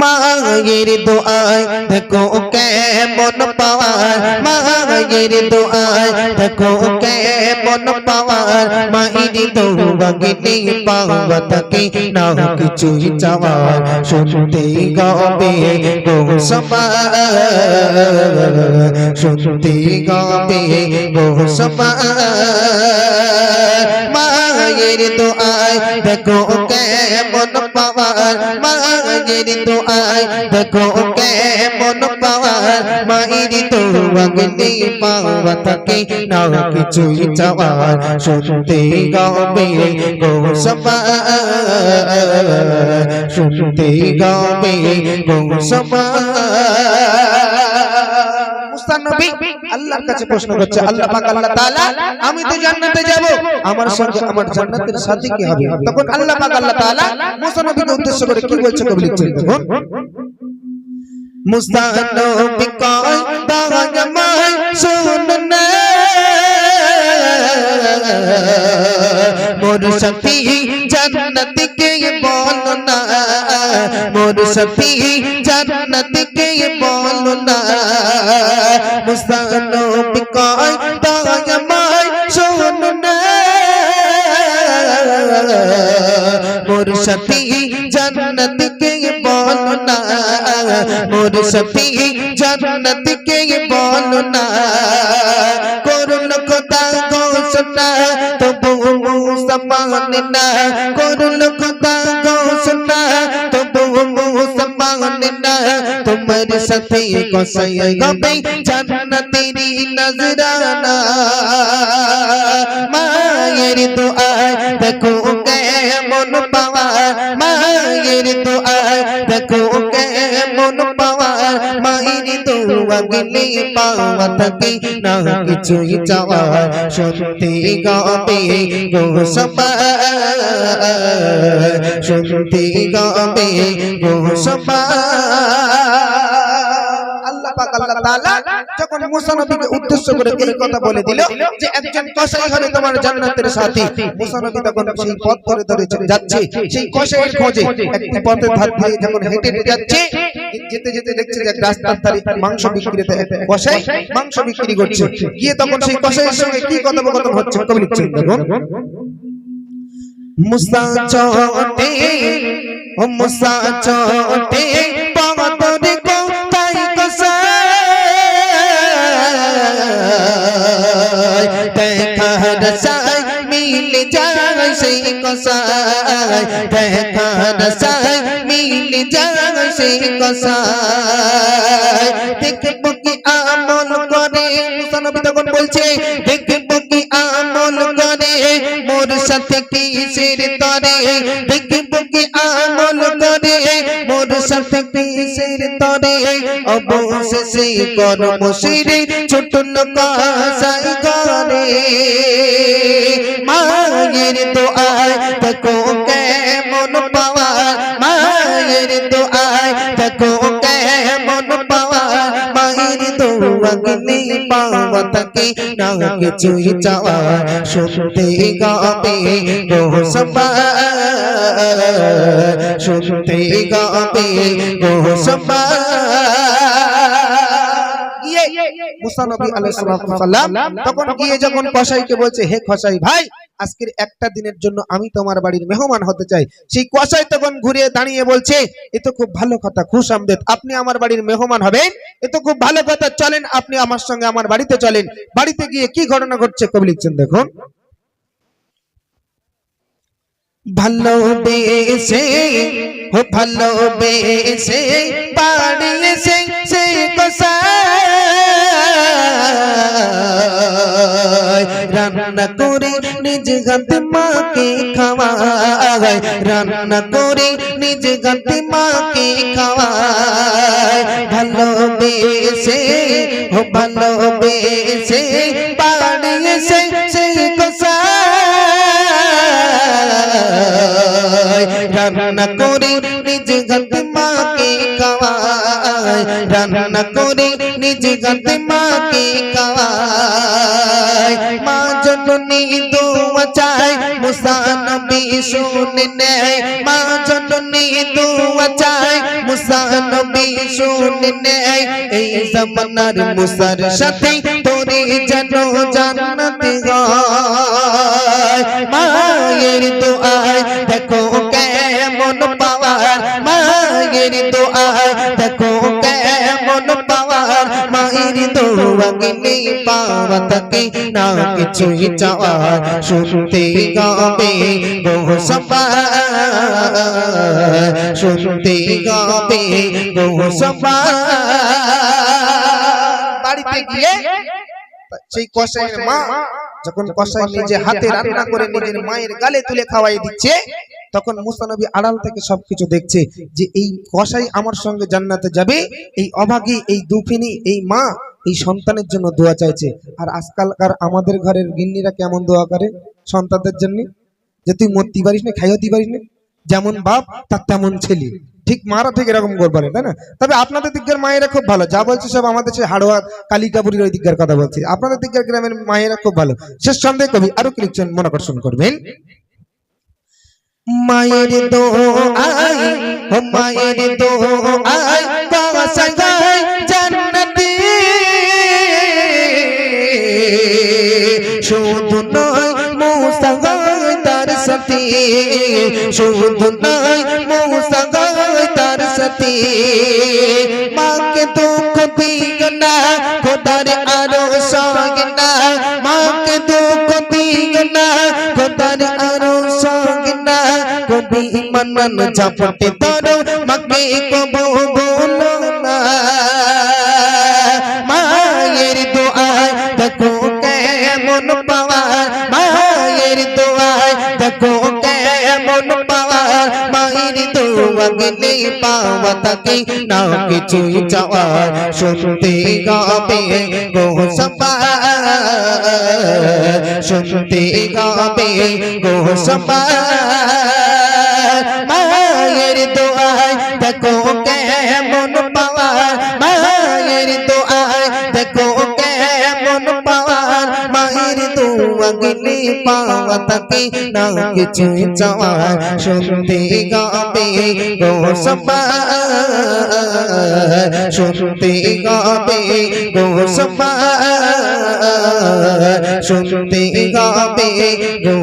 মায়ের দোয়ায় দেখো কেমন পাওয়ার মায়ের দোয়ায় দেখো কেমন পাওয়ার। মায়ের দোয়াগিনি পাওয়া তাকে না কিছুই চাওয়ার। শুনতে গাবে গো সমার শুনতে গাবে গো সমার মায়ের দোয়ায়, দেখো কেমন পাওয়ার মায়ের দোয়ায়, দেখো কেমন পাওয়ার, মায়ের দোয়াগনি পাওয়া থাকে না কিছুই চাওয়ার, শুনতে গাবে গো শুনতে গাবে গো সমার মুস্তানবী আল্লাহর কাছে প্রশ্ন করছে আল্লাহ পাক আল্লাহ তাআলা আমি তো জান্নাতে যাব। আমার সঙ্গে আমার জান্নাতের সাথী কি হবে? তখন আল্লাহ পাক আল্লাহ তাআলা মুসা নবীকে উদ্দেশ্য করে কি বলছে কবি লিখছেন দেখুন। মুস্তানবী কয় দাগামাই শুননা মোর সাথী জান্নাত কে বল না মোর সাথী জান্নাত কে বল না মুস্তানবী কয় দাগামাই শুননা মোর সাথী জান্নাত কে বল না মোর সাথী জান্নাত কে বল না না করুন কথা ঘোষণা তবু মুসা মানে না তোমার সাথে কসাই গবে জান্নাতেরি নজরানা। মায়ের দোয়া দেখো কেমন পাওয়া। মায়ের দোয়া দেখো দোয়া গেলে পাওয়া থাকে না কিছুই চাওয়া সত্যি গাবে গো সবা সত্যি গাবে গো সবা আল্লাহ তাআলা যখন মুসা নবীকে উদ্দেশ্য করে এই কথা বলে দিল যে একজন কসাই হবে তোমার জান্নাতের সাথী। মুসা নবী তখন সেই পথ ধরে ধরে যাচ্ছে। সেই কসাইয়ের খোঁজে একটি পথের ধার দিয়ে যখন হেঁটে হেঁটে যাচ্ছে যেতে যেতে দেখছে যে রাস্তার ধারে মাংস বিক্রিতে কসাই মাংস বিক্রি করছে। গিয়ে তখন সেই কসাইয়ের সঙ্গে কি কথোপকথন হচ্ছে কবি দেখুন। মুসা চটে, ও মুসা চটে মিল যায় সেই কসাই দেখা রসাই মিল যায় সেই কসাই দেখব কি আমল করে মুসা তখন বলছে দেখব কি আমল করে মোর সাথে কিসের তরে দেখব কি আমল করে মোর সাথে কিসের তরে অবশেষে কর্ম শিরে ছোট নকাশাই করে মায়ের দোয়ায় পাওয়া, মায়ের দোয়ায় পাওয়া, মায়ের পাওয়া না কিছুই চাওয়া। শুনতে গাবে গো সবা শুনতে গাবে গো সবা মুসা নবী আলাইহিস সালাম তখন গিয়ে যখন কসাইকে বলছে, হে কসাই ভাই আজকের একটা দিনের জন্য আমি তোমার বাড়ির মেহমান হতে চাই। সেই কুয়াশায় তখন ঘুরে দাঁড়িয়ে বলছে, এ তো খুব ভালো কথা, খুশ আমদেদ, আপনি আমার বাড়ির মেহমান হবেন? এ তো খুব ভালো কথা, চলেন, আপনি আমার সঙ্গে আমার বাড়িতে চলেন। বাড়িতে গিয়ে কি ঘটনা ঘটছে কবি লিখছেন দেখুন। ভালোবেসে ও ভালোবেসে বাড়িয়েছে সে কসাই রান্না করে নিজ হাতে মাকে খাওয়ায়। রান্না করে নিজ হাতে মাকে খাওয়ায়। ভালোবেসে, ও ভালোবেসে বাড়িয়েছে সে কসাই। রান্না করে নিজ হাতে মাকে খাওয়ায়। রান্না করে নিজ হাতে মাকে খাওয়ায়। জননী দোয়া চায় মুসা নবী শুনে নেয়। মা জননী দোয়া চায় মুসা পাওয়ার না কিছুই শুনতে গাবে সবার শুনতে গাবে সবার বাড়িতে গিয়ে সেই কষাইয়ের মা যখন কষাই নিজে হাতে রান্না করে নিজের মায়ের গালে তুলে খাওয়াই দিচ্ছে, তখন মুসানবী আড়াল থেকে সবকিছু দেখছে যে এই কষাই আমার সঙ্গে জান্নাতে যাবে, এই অভাগী, এই দুফিনী, এই মা এই সন্তানের জন্য দোয়া চাইছে। আর আজকালকার আমাদের ঘরের গিন্নিরা কেমন দোয়া করে? সন্তানদের জন্য? যে তুই মরতে পারিস না খাইতে পারিস না। যেমন বাপ, তার তেমন ছেলে। ঠিক মারা ঠিক এরকম করে বলে তাই না? তবে আপনাদের দিকের মায়েরা খুব ভালো। যা বলছে সব আমাদের সে হাড়োয়া কালিকাপুরীর ওই দিকের কথা বলছি। আপনাদের দিকের গ্রামের মায়েরা খুব ভালো। শেষ সন্দেহ কবি আরও কিছু মন আকর্ষণ করবেন। মায়ের দো ও মায়ের দো আই সাথে শুধু নয় মৌসা গায় তার সাথে। মাকে দুঃখ দিও না, খোদার আরও সঙ্গে না। মাকে দুঃখ দিও না, খোদার আরও সঙ্গে না। কবি মনন ঝাপটে ধরো, মাকে কবো বলো। গেলে পাওয়া তাকে না কিছু চাওয়ার শুনতে গাবে গো শুনতে গাবে গো সবা মায়ের দোয়ায় দেখো কেমন পাওয়ার দোয়া গেলে পাওয়া তাকে না কিছু চাওয়া শুনতে গাবে। গো সবা শুনতে গাবে। গো সবা শুনতে গাবে। গো